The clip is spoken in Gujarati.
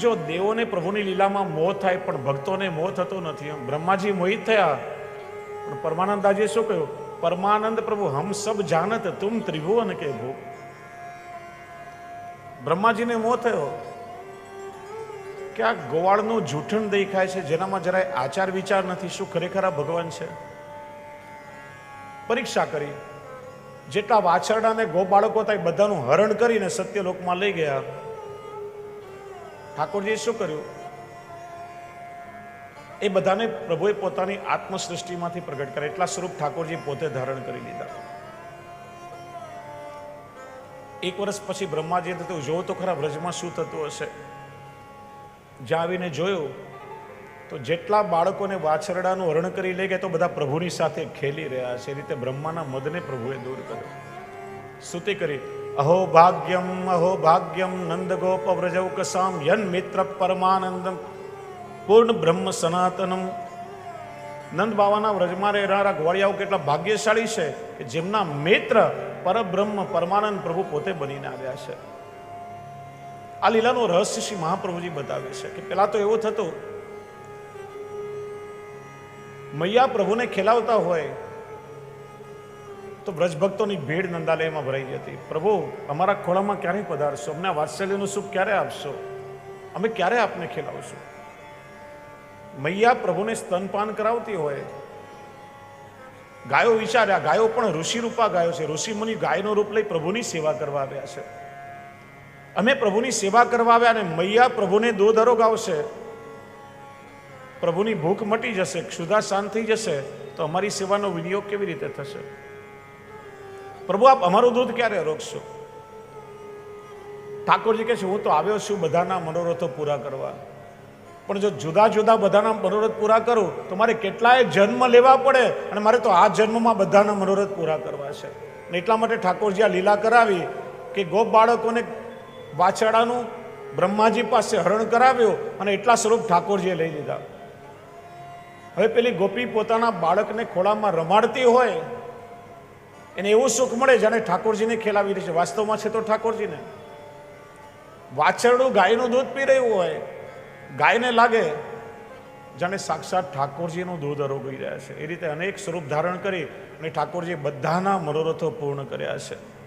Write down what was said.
જો દેવોને પ્રભુની લીલામાં મોહ થાય, પણ ભક્તોને મોહ થતો નથી. એમ બ્રહ્માજી મોહિત થયા. પણ પરમાનંદાજીએ શું કહ્યું? પરમાનંદ પ્રભુ, હમ સબ જાનત તુમ ત્રિભુવન કે ભૂ. બ્રહ્માજીને મોહ થયો. કે આ ગોવાળનું જૂઠણ દેખાય છે, જેનામાં જરાય આચાર વિચાર નથી. શું ખરેખર આ ભગવાન છે? પરીક્ષા કરી. જેટલા વાછરડા ને ગો બાળકો હતા એ બધાનું હરણ કરીને સત્યલોકમાં લઈ ગયા. ઠાકોરજીએ શું કર્યું? એ બધાને પ્રભુએ પોતાની આત્મસૃષ્ટિમાંથી પ્રગટ કરે એટલા સ્વરૂપ ઠાકોરજી પોતે ધારણ કરી લીધા. એક વર્ષ પછી બ્રહ્માજીએ થતું જોવો તો ખરા, વ્રજમાં શું થતું હશે? જ્યાં આવીને જોયું, તો જેટલા બાળકોને વાછરડાનું હરણ કરી લઈ ગયા, તો બધા પ્રભુની સાથે ખેલી રહ્યા છે. એ રીતે બ્રહ્માના મદને પ્રભુએ દૂર કર્યો. સ્તુતિ કરી? અહો ભાગ્યમ અહો ભાગ્યમ નંદ ગોપ વ્રજૌ કસામ મિત્ર પરમાનંદમ પૂર્ણ બ્રહ્મ સનાતનમ નંદ બાવાના વ્રજમાં રહેનારા ગોળિયાઓ કેટલા ભાગ્યશાળી છે કે જેમના મિત્ર પરબ્રહ્મ પરમાનંદ પ્રભુ પોતે બનીને આવ્યા છે. આ લીલાનું રહસ્ય શ્રી મહાપ્રભુજી બતાવે છે કે પેલા તો એવું થતું, મૈયા પ્રભુને ખેલાવતા હોય તો વ્રજભક્તોની ભીડ નંદાલયમાં ભરાઈ હતી. પ્રભુ, અમારા ખોળામાં ક્યારે પધારશો? અમને વાત્સલ્યનું સુખ ક્યારે આપશો? અમે ક્યારે આપને ખેલાવશું? મૈયા પ્રભુને સ્તનપાન કરાવતી હોય. ગાયો વિચાર્યા, ગાયો પણ ઋષિ રૂપા ગાયો છે. ઋષિ મુનિ ગાયનું રૂપ લઈ પ્રભુની સેવા કરવા આવ્યા છે. અમે પ્રભુની સેવા કરવા આવ્યા અને મૈયા પ્રભુને દોધરો ગાવશે પ્રભુની ભૂખ મટી જશે ક્ષુધા શાંત થઈ જશે, તો અમારી સેવાનો વિનિયોગ કેવી રીતે થશે? પ્રભુ, આપ અમારું દૂધ ક્યારે રોકશો ઠાકોરજી કહે છે, હું તો આવ્યો છું બધાના મનોરથો પૂરા કરવા. પણ જો જુદા જુદા બધાના મનોરથ પૂરા કરું, તો મારે કેટલાય જન્મ લેવા પડે અને મારે તો આ જન્મમાં બધાના મનોરથ પૂરા કરવા છે. અને એટલા માટે ઠાકોરજી આ લીલા કરાવી કે ગોપ બાળકોને વાછડાનું બ્રહ્માજી પાસે હરણ કરાવ્યું અને એટલા સ્વરૂપ ઠાકોરજીએ લઈ લીધા. હવે પેલી ગોપી પોતાના બાળકને ખોળામાં રમાડતી હોય એને એવું સુખ મળે જાણે ઠાકોરજીને ખેલાવી રહી છે. વાસ્તવમાં છે તો ઠાકોરજીને. વાછરડું ગાયનું દૂધ પી રહ્યું હોય, ગાયને લાગે, જાણે સાક્ષાત ઠાકોરજીનું દૂધ અરોગી રહ્યા છે. એ રીતે અનેક સ્વરૂપ ધારણ કરી અને ઠાકોરજી બધાના મનોરથો પૂર્ણ કર્યા છે.